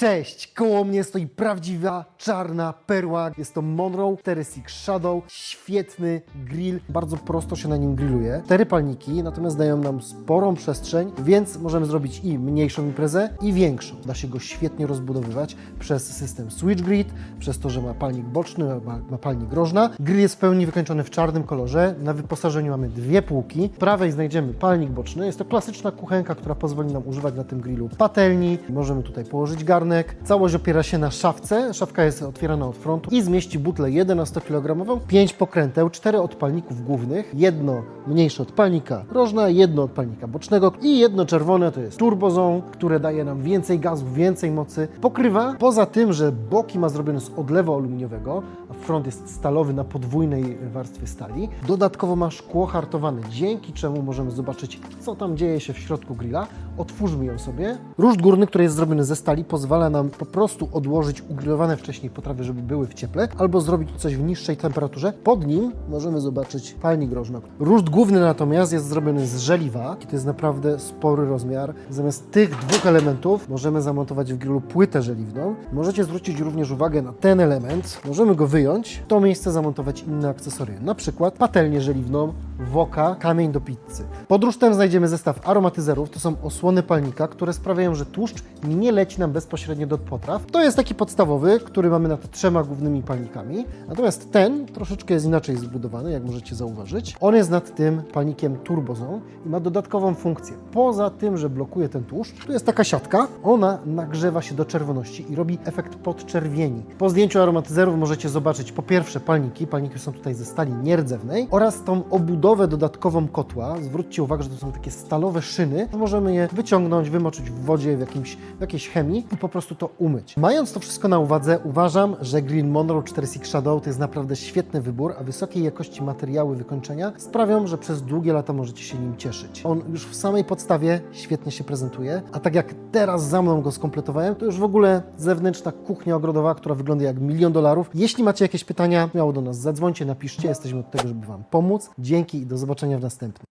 Cześć! Koło mnie stoi prawdziwa czarna perła. Jest to Monroe 4 Six Shadow. Świetny grill. Bardzo prosto się na nim grilluje. Cztery palniki, natomiast dają nam sporą przestrzeń, więc możemy zrobić i mniejszą imprezę, i większą. Da się go świetnie rozbudowywać przez system Switch Grid, przez to, że ma palnik boczny, ma, ma palnik rożna. Grill jest w pełni wykończony w czarnym kolorze. Na wyposażeniu mamy dwie półki. W prawej znajdziemy palnik boczny. Jest to klasyczna kuchenka, która pozwoli nam używać na tym grillu patelni. Możemy tutaj położyć garnek. Całość opiera się na szafce. Szafka jest otwierana od frontu i zmieści butlę 11-kg, 5 pokręteł, 4 odpalników głównych, jedno mniejsze odpalnika rożna, jedno odpalnika bocznego i jedno czerwone to jest turbozą, które daje nam więcej gazu, więcej mocy. Pokrywa, poza tym, że boki ma zrobione z odlewu aluminiowego, a front jest stalowy na podwójnej warstwie stali. Dodatkowo ma szkło hartowane, dzięki czemu możemy zobaczyć, co tam dzieje się w środku grilla. Otwórzmy ją sobie. Ruszt górny, który jest zrobiony ze stali, pozwala nam po prostu odłożyć ugrillowane wcześniej potrawy, żeby były w cieple, albo zrobić coś w niższej temperaturze. Pod nim możemy zobaczyć palnik rożny. Ruszt główny natomiast jest zrobiony z żeliwa i to jest naprawdę spory rozmiar. Zamiast tych dwóch elementów możemy zamontować w grillu płytę żeliwną. Możecie zwrócić również uwagę na ten element. Możemy go wyjąć, w to miejsce zamontować inne akcesoria, na przykład patelnię żeliwną, woka, kamień do pizzy. Pod rusztem znajdziemy zestaw aromatyzerów. To są osłony palnika, które sprawiają, że tłuszcz nie leci nam bezpośrednio do potraw. To jest taki podstawowy, który mamy nad trzema głównymi palnikami. Natomiast ten troszeczkę jest inaczej zbudowany, jak możecie zauważyć. On jest nad tym palnikiem turbozą i ma dodatkową funkcję. Poza tym, że blokuje ten tłuszcz, tu jest taka siatka. Ona nagrzewa się do czerwoności i robi efekt podczerwieni. Po zdjęciu aromatyzerów możecie zobaczyć po pierwsze palniki. Palniki są tutaj ze stali nierdzewnej oraz tą obudowę dodatkową kotła. Zwróćcie uwagę, że to są takie stalowe szyny. Możemy je wyciągnąć, wymoczyć w wodzie, w, jakimś, w jakiejś chemii i po prostu to umyć. Mając to wszystko na uwadze, uważam, że Green Monroe 4 Six Shadow to jest naprawdę świetny wybór, a wysokiej jakości materiały wykończenia sprawią, że przez długie lata możecie się nim cieszyć. On już w samej podstawie świetnie się prezentuje, a tak jak teraz za mną go skompletowałem, to już w ogóle zewnętrzna kuchnia ogrodowa, która wygląda jak milion dolarów. Jeśli macie jakieś pytania, miało do nas zadzwońcie, napiszcie, jesteśmy od tego, żeby Wam pomóc. Dzięki i do zobaczenia w następnym.